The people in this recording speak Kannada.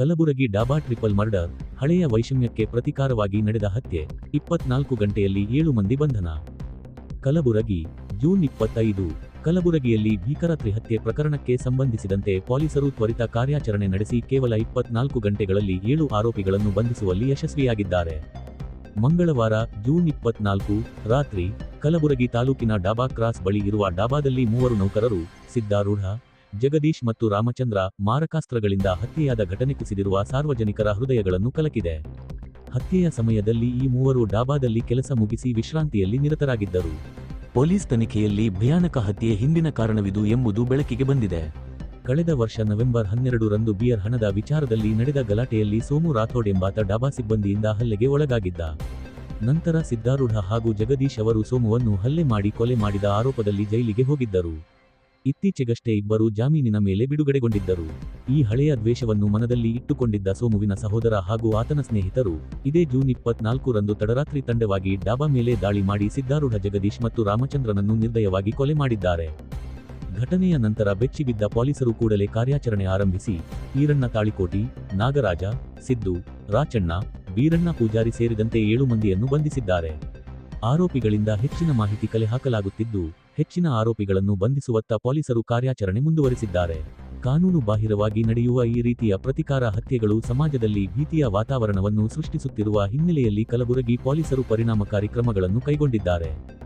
ಕಲಬುರಗಿ ಡಾಬಾ ಟ್ರಿಪಲ್ ಮರ್ಡರ್, ಹಳೆಯ ವೈಷಮ್ಯಕ್ಕೆ ಪ್ರತಿಕಾರವಾಗಿ ನಡೆದ ಹತ್ಯೆ, ಇಪ್ಪತ್ನಾಲ್ಕು ಗಂಟೆಯಲ್ಲಿ ಏಳು ಮಂದಿ ಬಂಧನ. ಕಲಬುರಗಿ, ಜೂನ್ ಇಪ್ಪತ್ತೈದು, ಕಲಬುರಗಿಯಲ್ಲಿ ಭೀಕರ ಹತ್ಯೆ ಪ್ರಕರಣಕ್ಕೆ ಸಂಬಂಧಿಸಿದಂತೆ ಪೊಲೀಸರು ತ್ವರಿತ ಕಾರ್ಯಾಚರಣೆ ನಡೆಸಿ ಕೇವಲ ಇಪ್ಪತ್ನಾಲ್ಕು ಗಂಟೆಗಳಲ್ಲಿ ಏಳು ಆರೋಪಿಗಳನ್ನು ಬಂಧಿಸುವಲ್ಲಿ ಯಶಸ್ವಿಯಾಗಿದ್ದಾರೆ. ಮಂಗಳವಾರ, ಜೂನ್ ಇಪ್ಪತ್ನಾಲ್ಕು, ರಾತ್ರಿ, ಕಲಬುರಗಿ ತಾಲೂಕಿನ ಡಾಬಾ ಕ್ರಾಸ್ ಬಳಿ ಇರುವ ಡಾಬಾದಲ್ಲಿ ಮೂವರು ನೌಕರರು ಸಿದ್ದಾರೂಢ ಜಗದೀಶ್ ಮತ್ತು ರಾಮಚಂದ್ರ ಮಾರಕಾಸ್ತ್ರಗಳಿಂದ ಹತ್ಯೆಯಾದ ಘಟನೆ ಕುಸಿದಿರುವ ಸಾರ್ವಜನಿಕರ ಹೃದಯಗಳನ್ನು ಕಲಕಿದೆ. ಹತ್ಯೆಯ ಸಮಯದಲ್ಲಿ ಈ ಮೂವರು ಡಾಬಾದಲ್ಲಿ ಕೆಲಸ ಮುಗಿಸಿ ವಿಶ್ರಾಂತಿಯಲ್ಲಿ ನಿರತರಾಗಿದ್ದರು. ಪೊಲೀಸ್ ತನಿಖೆಯಲ್ಲಿ ಭಯಾನಕ ಹತ್ಯೆ ಹಿಂದಿನ ಕಾರಣವಿದು ಎಂಬುದು ಬೆಳಕಿಗೆ ಬಂದಿದೆ. ಕಳೆದ ವರ್ಷ ನವೆಂಬರ್ ಹನ್ನೆರಡು ರಂದು ಬಿಯರ್ ಹಣದ ವಿಚಾರದಲ್ಲಿ ನಡೆದ ಗಲಾಟೆಯಲ್ಲಿ ಸೋಮು ರಾಥೋಡ್ ಎಂಬಾತ ಡಾಬಾ ಸಿಬ್ಬಂದಿಯಿಂದ ಹಲ್ಲೆಗೆ ಒಳಗಾಗಿದ್ದ. ನಂತರ ಸಿದ್ಧಾರೂಢ ಹಾಗೂ ಜಗದೀಶ್ ಅವರು ಸೋಮುವನ್ನು ಹಲ್ಲೆ ಮಾಡಿ ಕೊಲೆ ಮಾಡಿದ ಆರೋಪದಲ್ಲಿ ಜೈಲಿಗೆ ಹೋಗಿದ್ದರು. ಇತ್ತೀಚೆಗಷ್ಟೇ ಇಬ್ಬರು ಜಾಮೀನಿನ ಮೇಲೆ ಬಿಡುಗಡೆಗೊಂಡಿದ್ದರು. ಈ ಹಳೆಯ ದ್ವೇಷವನ್ನು ಮನದಲ್ಲಿ ಇಟ್ಟುಕೊಂಡಿದ್ದ ಸೋಮುವಿನ ಸಹೋದರ ಹಾಗೂ ಆತನ ಸ್ನೇಹಿತರು ಇದೇ ಜೂನ್ ಇಪ್ಪತ್ನಾಲ್ಕರಂದು ತಡರಾತ್ರಿ ತಂಡವಾಗಿ ಡಾಬಾ ಮೇಲೆ ದಾಳಿ ಮಾಡಿ ಸಿದ್ದಾರೂಢ ಜಗದೀಶ್ ಮತ್ತು ರಾಮಚಂದ್ರನನ್ನು ನಿರ್ದಯವಾಗಿ ಕೊಲೆ ಮಾಡಿದ್ದಾರೆ. ಘಟನೆಯ ನಂತರ ಬೆಚ್ಚಿಬಿದ್ದ ಪೊಲೀಸರು ಕೂಡಲೇ ಕಾರ್ಯಾಚರಣೆ ಆರಂಭಿಸಿ, ಈರಣ್ಣ ತಾಳಿಕೋಟಿ, ನಾಗರಾಜ, ಸಿದ್ದು, ರಾಚಣ್ಣ, ಬೀರಣ್ಣ ಪೂಜಾರಿ ಸೇರಿದಂತೆ ಏಳು ಮಂದಿಯನ್ನು ಬಂಧಿಸಿದ್ದಾರೆ. ಆರೋಪಿಗಳಿಂದ ಹೆಚ್ಚಿನ ಮಾಹಿತಿ ಕಲೆ ಹಾಕಲಾಗುತ್ತಿದ್ದು ಹೆಚ್ಚಿನ ಆರೋಪಿಗಳನ್ನು ಬಂಧಿಸುವತ್ತ ಪೊಲೀಸರು ಕಾರ್ಯಾಚರಣೆ ಮುಂದುವರಿಸಿದ್ದಾರೆ. ಕಾನೂನು ಬಾಹಿರವಾಗಿ ನಡೆಯುವ ಈ ರೀತಿಯ ಪ್ರತಿಕಾರ ಹತ್ಯೆಗಳು ಸಮಾಜದಲ್ಲಿ ಭೀತಿಯ ವಾತಾವರಣವನ್ನು ಸೃಷ್ಟಿಸುತ್ತಿರುವ ಹಿನ್ನೆಲೆಯಲ್ಲಿ ಕಲಬುರಗಿ ಪೊಲೀಸರು ಪರಿಣಾಮಕಾರಿ ಕ್ರಮಗಳನ್ನು ಕೈಗೊಂಡಿದ್ದಾರೆ.